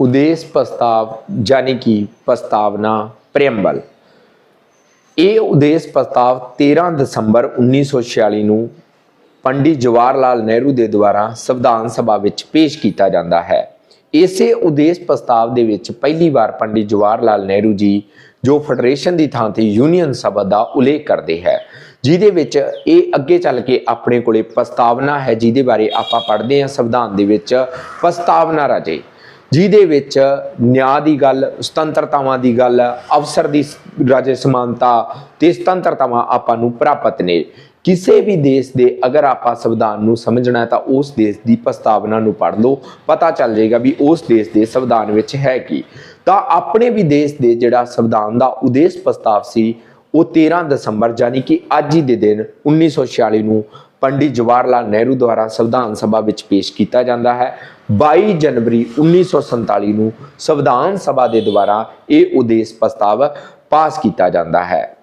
ਉਦੇਸ਼ ਪ੍ਰਸਤਾਵ ਯਾਨੀ ਕਿ ਪ੍ਰਸਤਾਵਨਾ ਪ੍ਰੀਐਮਬਲ ਇਹ ਉਦੇਸ਼ ਪ੍ਰਸਤਾਵ 13 ਦਸੰਬਰ 1946 ਨੂੰ ਪੰਡਿਤ ਜਵਾਹਰ ਲਾਲ ਨਹਿਰੂ ਦੇ ਦੁਆਰਾ ਸੰਵਿਧਾਨ ਸਭਾ ਵਿੱਚ ਪੇਸ਼ ਕੀਤਾ ਜਾਂਦਾ ਹੈ। ਇਸੇ ਉਦੇਸ਼ ਪ੍ਰਸਤਾਵ ਦੇ ਵਿੱਚ ਪਹਿਲੀ ਵਾਰ ਪੰਡਿਤ ਜਵਾਹਰ ਲਾਲ ਨਹਿਰੂ ਜੀ, ਜੋ ਫੈਡਰੇਸ਼ਨ ਦੀ ਥਾਂ ਤੇ ਯੂਨੀਅਨ ਸਭਾ ਦਾ ਉਲੇਖ ਕਰਦੇ ਹੈ, ਜਿਹਦੇ ਵਿੱਚ ਇਹ ਅੱਗੇ ਚੱਲ ਕੇ ਆਪਣੇ ਕੋਲੇ ਪ੍ਰਸਤਾਵਨਾ ਹੈ, ਜਿਹਦੇ ਬਾਰੇ ਆਪਾਂ ਪੜ੍ਹਦੇ ਹਾਂ ਸੰਵਿਧਾਨ ਦੇ ਵਿੱਚ, ਪ੍ਰਸਤਾਵਨਾ ਰਾਜੇ। ਜਿਹਦੇ ਵਿੱਚ ਨਿਆਂ ਦੀ ਗੱਲ, ਸੁਤੰਤਰਤਾਵਾਂ ਦੀ ਗੱਲ ਅਵਸਰ ਦੀ ਸ- ਰਾਜੇ ਸਮਾਨਤਾ ਤੇ ਸੁਤੰਤਰਤਾਵਾਂ ਆਪਾਂ ਨੂੰ ਪ੍ਰਾਪਤ ਨੇ। ਕਿਸੇ ਵੀ ਦੇਸ਼ ਦੇ ਅਗਰ ਆਪਾਂ ਸੰਵਿਧਾਨ ਨੂੰ ਸਮਝਣਾ ਤਾਂ ਉਸ ਦੇਸ਼ ਦੀ ਪ੍ਰਸਤਾਵਨਾ ਨੂੰ ਪੜ੍ਹ ਲਓ। ਪਤਾ ਚੱਲ ਜਾਏਗਾ ਵੀ ਉਸ ਦੇਸ਼ ਦੇ ਸੰਵਿਧਾਨ ਵਿੱਚ ਹੈ ਕੀ। ਤਾਂ ਆਪਣੇ ਵੀ ਦੇਸ਼ ਦੇ ਜਿਹੜਾ ਸੰਵਿਧਾਨ ਦਾ ਉਦੇਸ਼ ਪ੍ਰਸਤਾਵ ਸੀ, ਉਹ 13 ਦਸੰਬਰ ਯਾਨੀ ਕਿ ਅੱਜ ਹੀ ਦੇ ਦਿਨ 1946 ਨੂੰ ਪੰਡਿਤ ਜਵਾਹਰ ਲਾਲ ਨਹਿਰੂ ਦੁਆਰਾ ਸੰਵਿਧਾਨ ਸਭਾ ਵਿੱਚ ਪੇਸ਼ ਕੀਤਾ ਜਾਂਦਾ ਹੈ। 22 ਜਨਵਰੀ 1947 ਨੂੰ ਸੰਵਿਧਾਨ ਸਭਾ ਦੇ ਦੁਆਰਾ ਇਹ ਉਦੇਸ਼ ਪ੍ਰਸਤਾਵ ਪਾਸ ਕੀਤਾ ਜਾਂਦਾ ਹੈ।